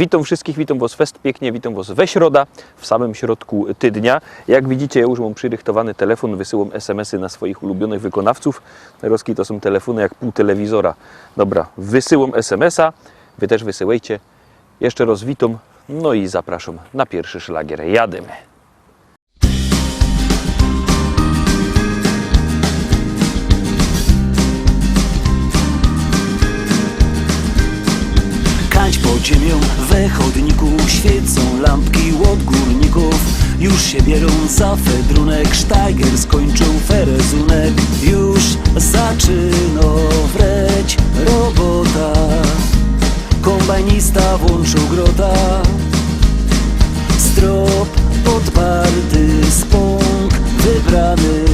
Witam wszystkich, witam Was fest pięknie, witam Was we środa, w samym środku tydnia. Jak widzicie, ja już mam przyrychtowany telefon, wysyłam SMS-y na swoich ulubionych wykonawców. Roski to są telefony jak pół telewizora. Dobra, wysyłam SMS-a, Wy też wysyłajcie. Jeszcze raz witam, no i zapraszam na pierwszy szlagier. Jademy. Ziemią we chodniku Świecą lampki od górników Już się bierą za fedrunek Sztajger skończył ferezunek. Już zaczyna wreć robota. Kombajnista włączył grota. Strop podparty, spąk wybrany.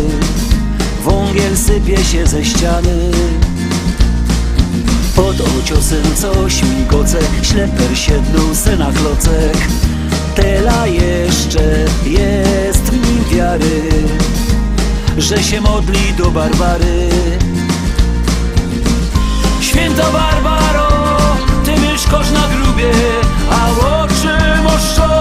Wągiel sypie się ze ściany pod ociosem coś migoce Śleper siednął se na klocek. Tela jeszcze jest w nim wiary Że się modli do Barbary. Święta Barbaro, ty mieszkasz na grubie A oczy moszczone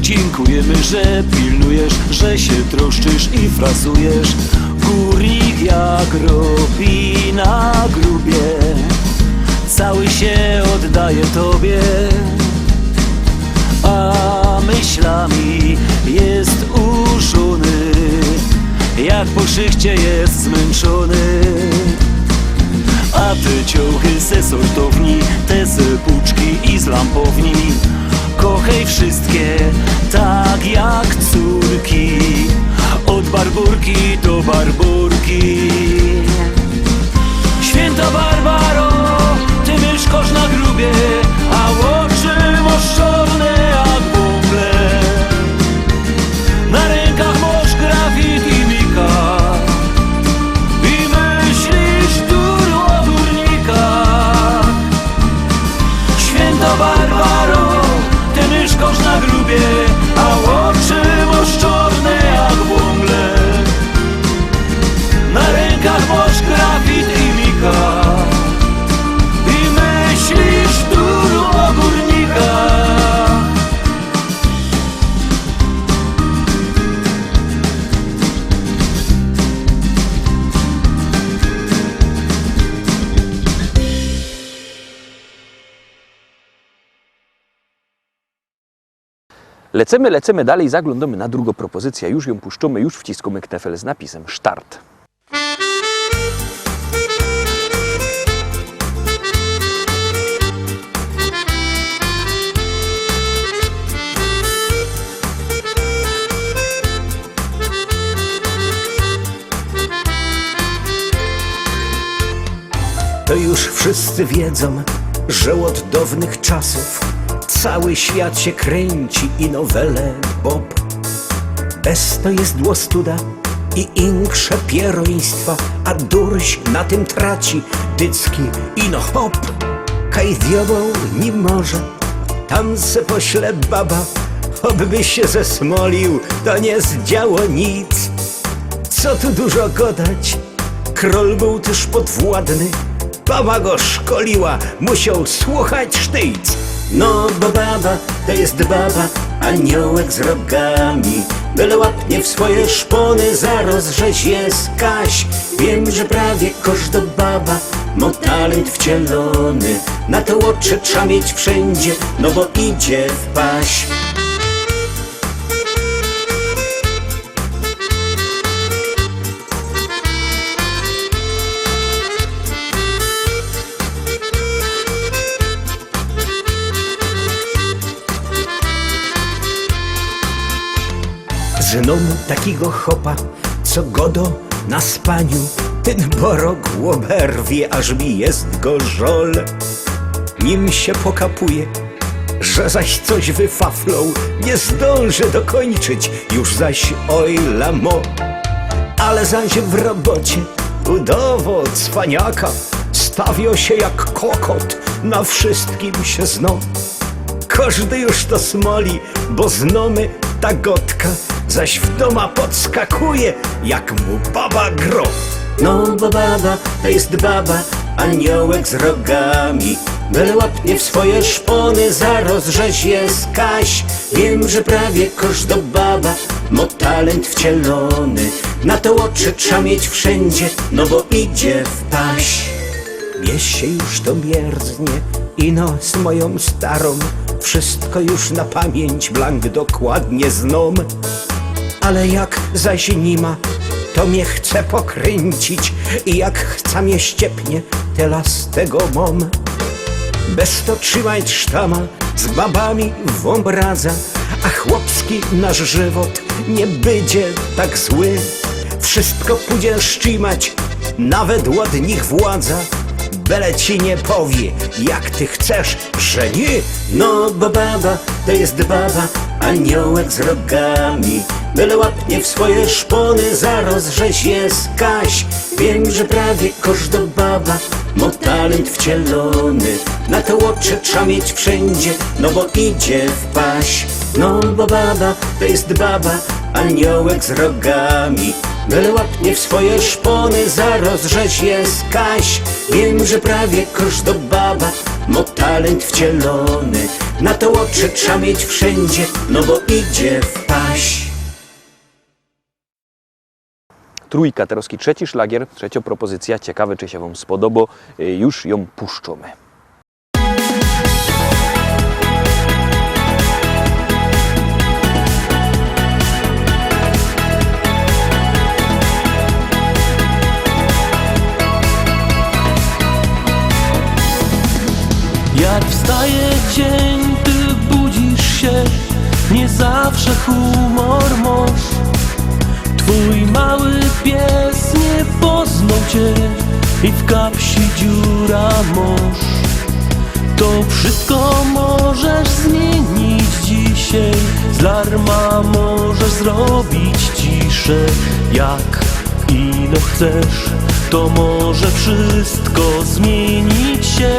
Dziękujemy, że pilnujesz, że się troszczysz i frasujesz. Górnik jak robi na grubie, cały się oddaje Tobie. A myślami jest uszony, jak po szychcie jest zmęczony. A te ciuchy ze sortowni, te z puczki i z lampowni Kochaj wszystkie tak jak córki. Od barburki do barburki. Święta Barbaro, ty mieszkasz na grubie Lecemy, lecemy dalej, zaglądamy na drugą propozycję. Już ją puszczamy, już wciskamy knefel z napisem Start. To już wszyscy wiedzą, że od dawnych czasów cały świat się kręci i nowele Bob. Bez to jest dłostuda i inkrze pieroństwa, a durś na tym traci dycki i no hop. Kaj diabeł nie może, tam se pośle baba, obby się zesmolił, to nie zdziało nic. Co tu dużo gadać, król był też podwładny, baba go szkoliła, musiał słuchać sztyjc. No bo baba to jest baba, aniołek z rogami, byle łapnie w swoje szpony, zaraz żeś jest kaś. Wiem, że prawie każda baba ma talent wcielony, na to oczy trzeba mieć wszędzie, no bo idzie w paś. Znom takiego chopa, co godo na spaniu, ten borok łoberwie, aż mi jest go żol. Nim się pokapuje, że zaś coś wyfaflą, nie zdąży dokończyć, już zaś oj lamo. Ale zaś w robocie budowo cwaniaka stawio się jak kokot, na wszystkim się zno. Każdy już to smoli, bo znomy ta gotka zaś w doma podskakuje, jak mu baba gro. No bo baba to jest baba, aniołek z rogami. Byle łapnie w swoje szpony, zaraz rzeź jest Kaś. Wiem, że prawie każda baba ma talent wcielony. Na to oczy trzeba mieć wszędzie, no bo idzie w paś. Mnie się już to mierznie i no z moją starą Wszystko już na pamięć blank dokładnie znom Ale jak zaś nie ma, to mnie chce pokręcić. I jak chce mnie ściepnie, tela z tego mom. Bez to trzymać sztama z babami w obraza. A chłopski nasz żywot nie będzie tak zły. Wszystko pójdzie szczimać, nawet ładnych władza. Byle ci nie powie, jak ty chcesz, że nie. No bo baba to jest baba, aniołek z rogami Byle łapnie w swoje szpony, zaraz rzeź jest Kaś. Wiem, że prawie każda baba ma talent wcielony. Na to oczy trzeba mieć wszędzie, no bo idzie w paś. No bo baba to jest baba, aniołek z rogami. Byle łapnie w swoje szpony, zaraz rzeź jest Kaś. Wiem, że prawie każda baba ma talent wcielony Na to oczy trzeba mieć wszędzie, no bo idzie w paś Trójka, Teroski trzeci szlagier, trzecia propozycja. Ciekawe, czy się Wam spodoba. Y, Już ją puszczamy. Się Nie zawsze humor masz. Twój mały pies nie poznał cię I w kapsi dziura masz. To wszystko możesz zmienić dzisiaj. Z larma możesz zrobić ciszę. Jak ino chcesz To może wszystko zmienić się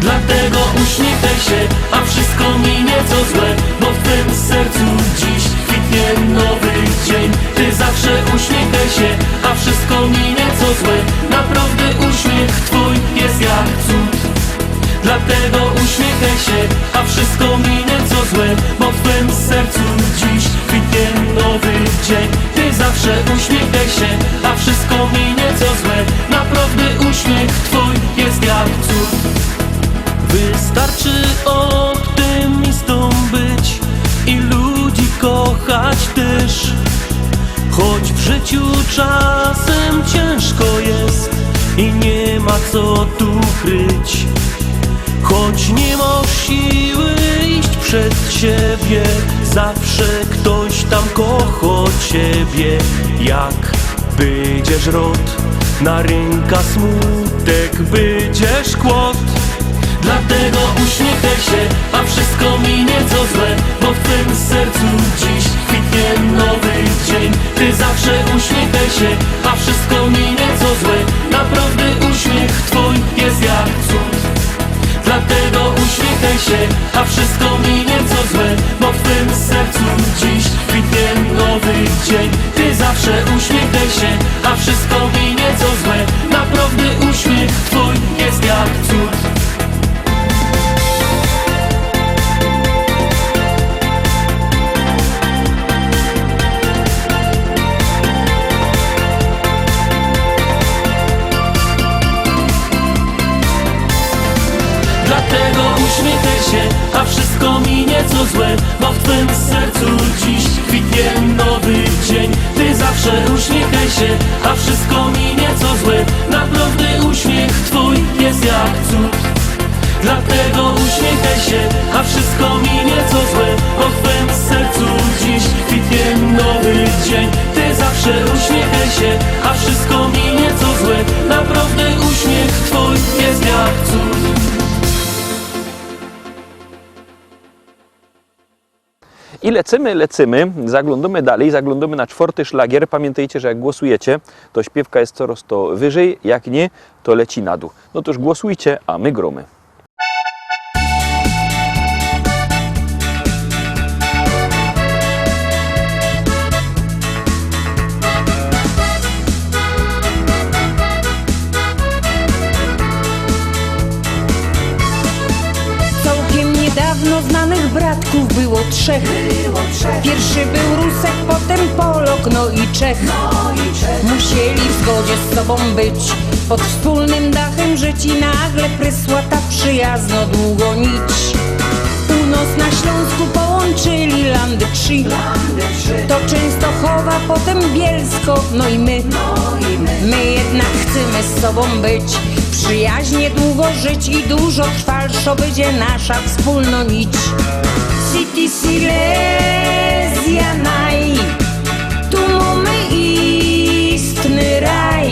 Dlatego uśmiechaj się, a wszystko minie co złe Bo w twym sercu dziś kwitnie nowy dzień. Ty zawsze uśmiechaj się, a wszystko minie co złe. Naprawdę uśmiech twój jest jak cud. Dlatego uśmiechaj się, a wszystko minie co złe Bo w twym sercu dziś kwitnie nowy dzień. Ty zawsze uśmiechaj się, życiu czasem ciężko jest i nie ma co tu kryć. Choć nie masz siły iść przed siebie, zawsze ktoś tam kocha ciebie. Jak będziesz rod, na rynka smutek będziesz kłot. Dlatego uśmiechaj się, a wszystko minie co złe Bo w twym sercu dziś kwitnie nowy dzień. Ty zawsze uśmiechaj się, a wszystko minie co złe. Naprawdę uśmiech twój jest jak cud. Dlatego uśmiechaj się, a wszystko minie co złe Bo w twym sercu dziś kwitnie nowy dzień. Ty zawsze uśmiechaj się, a wszystko minie co złe. Naprawdę uśmiech twój jest jak cud złe, bo w twym sercu dziś kwitnie nowy dzień. Ty zawsze uśmiechaj się, a wszystko minie co złe. I lecymy, lecymy, zaglądamy dalej, zaglądamy na czwarty szlagier. Pamiętajcie, że jak głosujecie, to śpiewka jest coraz to wyżej, jak nie, to leci na dół. No to już głosujcie, a my gromy. Było trzech. Pierwszy był Rusek, potem Polok, no i Czech. Musieli w zgodzie z sobą być, pod wspólnym dachem żyć i nagle prysła ta przyjazno długo nić. Północ na Śląsku połączyli landy trzy. To Częstochowa, potem Bielsko, no i my. My jednak chcemy z sobą być, przyjaźnie długo żyć i dużo trwalszo będzie nasza wspólna nić. City Silesia naj, tu mamy istny raj.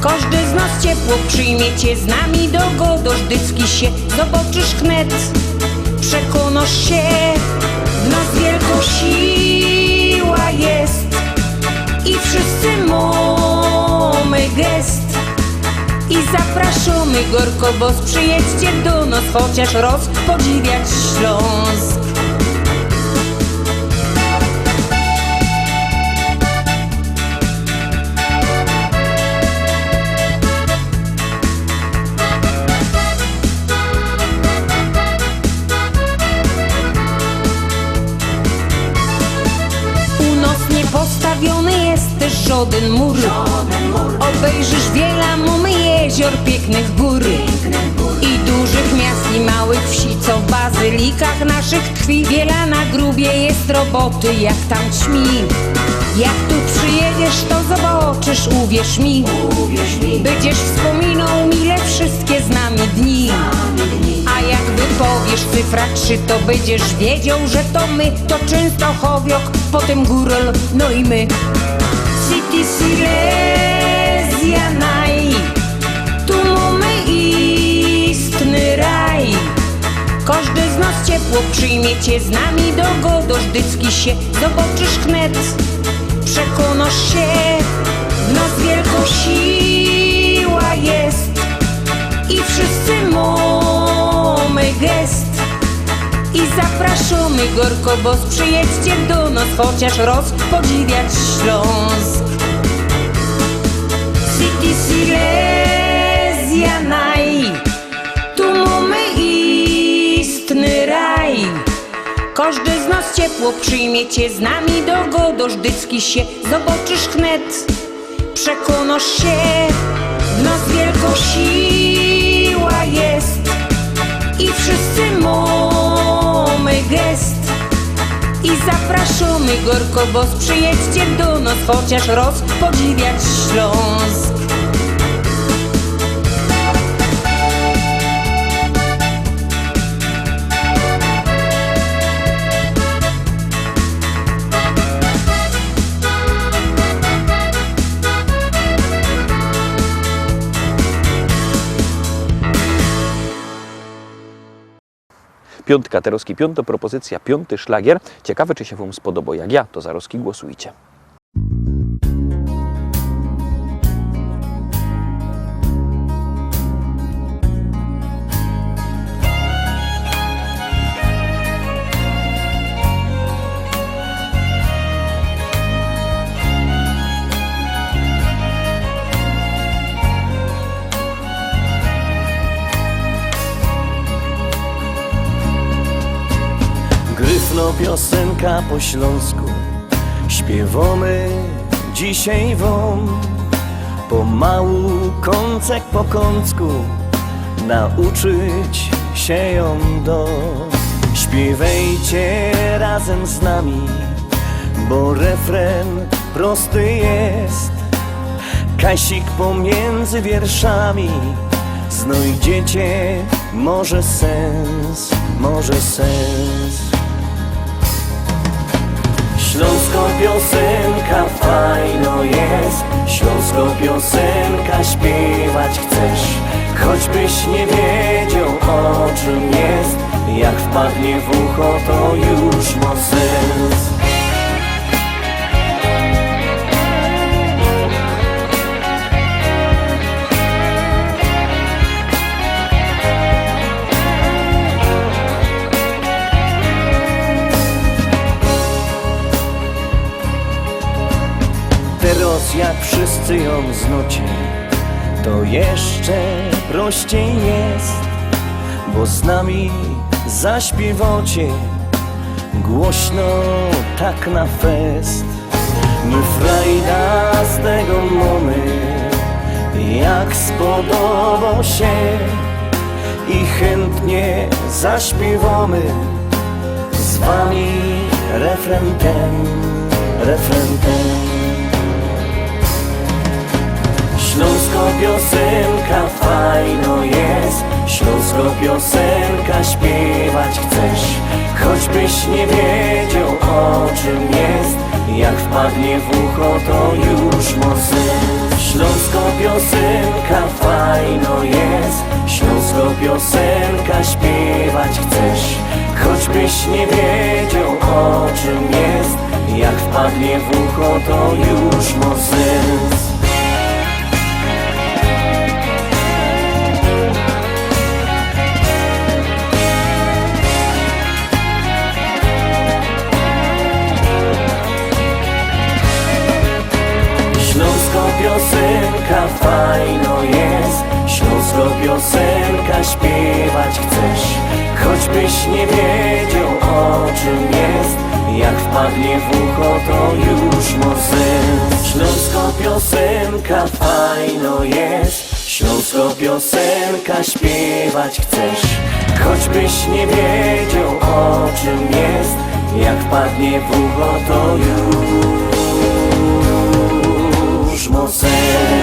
Każdy z nas ciepło przyjmiecie z nami do Godożdycki się zobaczysz wnet. Przekonasz się, w nas wielka siła jest zapraszamy gorko, bo przyjedźcie do nas, chociaż roz podziwiać Śląsk. U nas nie postawiony jest też żaden mur. Obejrzysz wiele mamy jezior, pięknych gór bazylikach naszych tkwi. Wiele na grubie jest roboty, jak tam ćmi. Jak tu przyjedziesz, to zobaczysz, uwierz mi. Będziesz wspominał mile wszystkie z nami dni. A jak wypowiesz cyfra trzy, to będziesz wiedział, że to my, to Częstochowiok, potem Górol, no i my. City Silesia ciepło przyjmiecie z nami do Godożdycki się zobaczysz wnet. Przekonasz się, w nas wielka siła jest i wszyscy mamy gest. I zapraszamy gorko, bo przyjedźcie do nas, chociaż roz podziwiać Śląsk. City Silesia Każdy z nas ciepło przyjmiecie z nami do Godożdycki się zobaczysz wnet. Przekonasz się, w nas wielka siła jest i wszyscy mamy gest. I zapraszamy gorko, bo przyjedźcie do nas, chociaż roz podziwiać Śląsk. Piątka Teroski, piąta propozycja, piąty szlagier. Ciekawe, czy się Wam spodoba. Jak ja, to za Roski głosujcie. Piosenka po śląsku. Śpiewamy dzisiaj wam Pomału, kącek po kącku. Nauczyć się ją do. Śpiewajcie razem z nami Bo refren prosty jest. Kasik pomiędzy wierszami. Znajdziecie może sens, może sens Śląsko piosenka fajno jest. Śląsko piosenka śpiewać chcesz. Choćbyś nie wiedział o czym jest. Jak wpadnie w ucho to już ma sens Teraz jak wszyscy ją znocie To jeszcze prościej jest Bo z nami zaśpiewacie Głośno tak na fest. My frajda z tego mamy Jak spodoba się I chętnie zaśpiewamy Z wami refren ten piosenka fajno jest. Śląsko piosenka śpiewać chcesz. Choćbyś nie wiedział o czym jest. Jak wpadnie w ucho to już sens Śląsko piosenka fajno jest. Śląsko piosenka śpiewać chcesz. Choćbyś nie wiedział o czym jest. Jak wpadnie w ucho to już ma Choćbyś nie wiedział o czym jest. Jak wpadnie w ucho to już ma sens Śląsko piosenka fajno jest. Śląsko piosenka śpiewać chcesz. Choćbyś nie wiedział o czym jest. Jak wpadnie w ucho to już sens